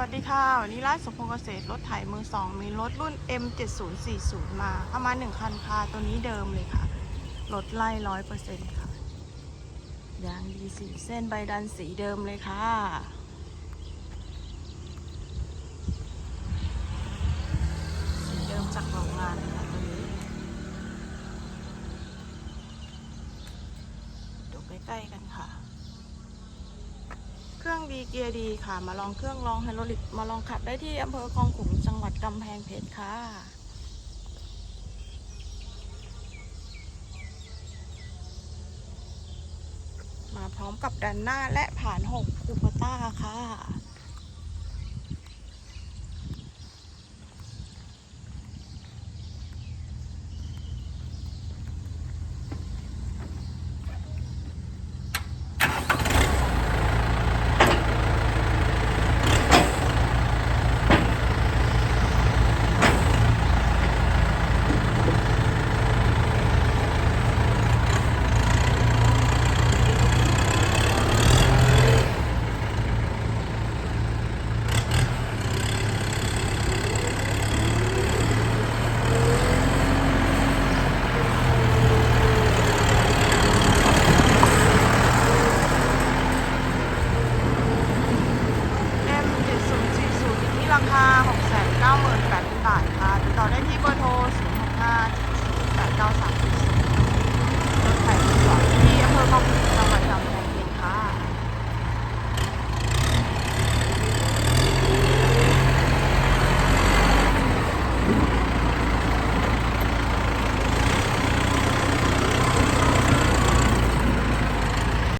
วัสดีค่ะ วันนี้ร้านสมพงษ์เกษตรรถไถมือสองมีรถรุ่น M7040 มาเอามาหนึ่งคันค่ะตัวนี้เดิมเลยค่ะ รถไล่ร้อยเปอร์เซ็นต์ค่ะยางดีสีเส้นใบดันสีเดิมเลยค่ะ สีเดิมจากโรงงานเลยค่ะตัวนี้ดูใกล้ๆกันค่ะ ดีเกียร์ดีค่ะ มาลองเครื่องลองไฮโดรลิกมาลองขับได้ที่อำเภอคลองขุงจังหวัดกำแพงเพชรค่ะมาพร้อมกับดันหน้าและผ่าน 6 คูปต้าค่ะ ราคา 698,000บาทค่ะติดต่อได้ที่เบอร์โทร 065 7 8 9 3 0